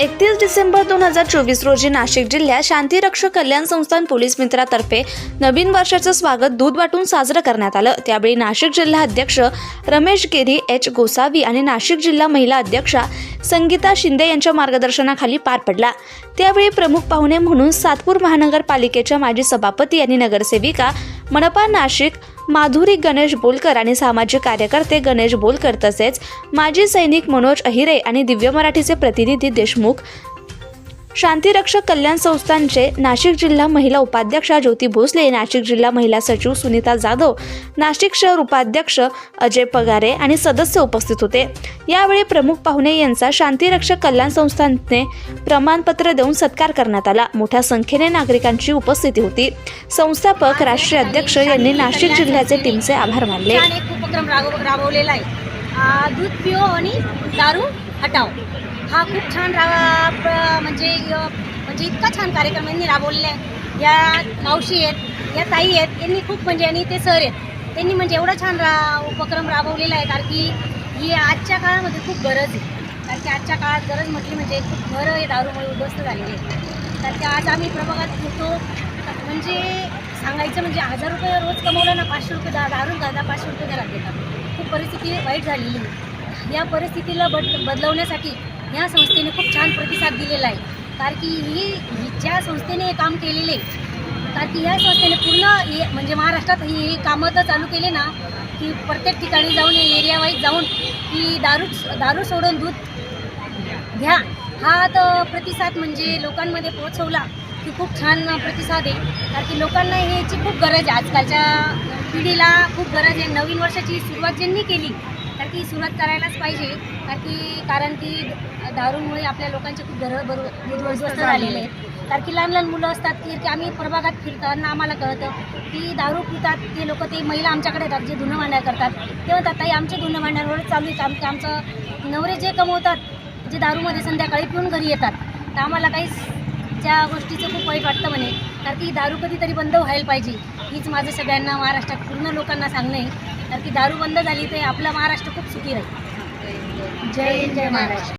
एकतीस डिसेंबर दोन हजार चोवीस रोजी नाशिक जिल्ह्यात शांतीरक्षक कल्याण संस्थान पोलीस मित्रातर्फे नवीन वर्षाचं स्वागत दूध वाटून साजरं करण्यात आलं. त्यावेळी नाशिक जिल्हा अध्यक्ष रमेश गिरी एच. गोसावी आणि नाशिक जिल्हा महिला अध्यक्षा संगीता शिंदे यांच्या मार्गदर्शनाखाली पार पडला. त्यावेळी प्रमुख पाहुणे म्हणून सातपूर महानगरपालिकेच्या माजी सभापती आणि नगरसेविका मनपा नाशिक माधुरी गणेश बोलकर आणि सामाजिक कार्यकर्ते गणेश बोलकर तसेच माजी सैनिक मनोज अहिरे आणि दिव्य मराठीचे प्रतिनिधी देशमुख शांतीरक्षक कल्याण संस्थांचे नाशिक जिल्हा महिला उपाध्यक्षा ज्योती भोसले नाशिक जिल्हा महिला सचिव सुनीता जाधव नाशिक शहर उपाध्यक्ष अजय पगारे आणि सदस्य उपस्थित होते. यावेळी प्रमुख पाहुणे यांचा शांतीरक्षक कल्याण संस्थांने प्रमाणपत्र देऊन सत्कार करण्यात आला. मोठ्या संख्येने नागरिकांची उपस्थिती होती. संस्थापक राष्ट्रीय अध्यक्ष यांनी नाशिक जिल्ह्याचे टीमचे आभार मानले. उपक्रम राबवलेला आहे. दूध पिओ आणि दारू हटाव हा खूप छान रा म्हणजे य- म्हणजे इतका छान कार्यक्रम यांनी राबवलेला आहे. या मावशी आहेत या ताई आहेत यांनी खूप म्हणजे आणि ते सर आहेत त्यांनी म्हणजे एवढा छान रा उपक्रम राबवलेला आहे कारण की ही आजच्या काळामध्ये खूप गरज आहे. कारण की आजच्या काळात गरज म्हटली म्हणजे खूप घरं हे दारूमुळे उद्ध्वस्त झालेली आहे तर त्या आज आम्ही प्रभागात होतो म्हणजे सांगायचं म्हणजे हजार रुपये रोज कमवलं ना पाचशे रुपये दा दारून दादा पाचशे रुपये घरात देतात. खूप परिस्थिती वाईट झालेली आहे. या परिस्थितीला बद बदलवण्यासाठी या संस्थेने खूप छान प्रतिसाद दिलेला आहे. कारण की ही ज्या संस्थेने हे काम केलेले आहे, कारण की या संस्थेने पूर्ण हे- म्हणजे महाराष्ट्रात ही कामं तर चालू केले ना की प्रत्येक ठिकाणी जाऊन एरिया एरियावाईज जाऊन की दारू दारू सोडून दूध घ्या. हा तर प्रतिसाद म्हणजे लोकांमध्ये पोहोचवला की खूप छान प्रतिसाद आहे. कारण की लोकांना ह्याची खूप गरज आहे. आजकालच्या पिढीला खूप गरज आहे. नवीन वर्षाची सुरुवात ज्यांनी केली ती सुरुवात करायलाच पाहिजे कारण की कारण की दारूमुळे आपल्या लोकांचे खूप घरं बरोबर उद्ध्वस्त झालेले आहेत. कारण की लहान लहान मुलं असतात की की आम्ही प्रभागात फिरताना आम्हाला कळतं की दारू पितात ते लोक ते महिला आमच्याकडे येतात जे धुणं भांड्या करतात. ते म्हणतात ताई आमच्या धुणं भांड्यांवर चालू आहे काम की आमचं नवरे जे कमवतात जे दारूमध्ये संध्याकाळी पिऊन घरी येतात तर आम्हाला काही त्या गोष्टीचं खूप वाईट वाटतं म्हणे कारण की दारू कधीतरी बंद व्हायला पाहिजे. हीच माझं सगळ्यांना महाराष्ट्रात पूर्ण लोकांना सांगणं आहे. कारण की दारू बंद झाली तर आपला महाराष्ट्र खूप सुखी राहील. जय हिंद जय महाराष्ट्र.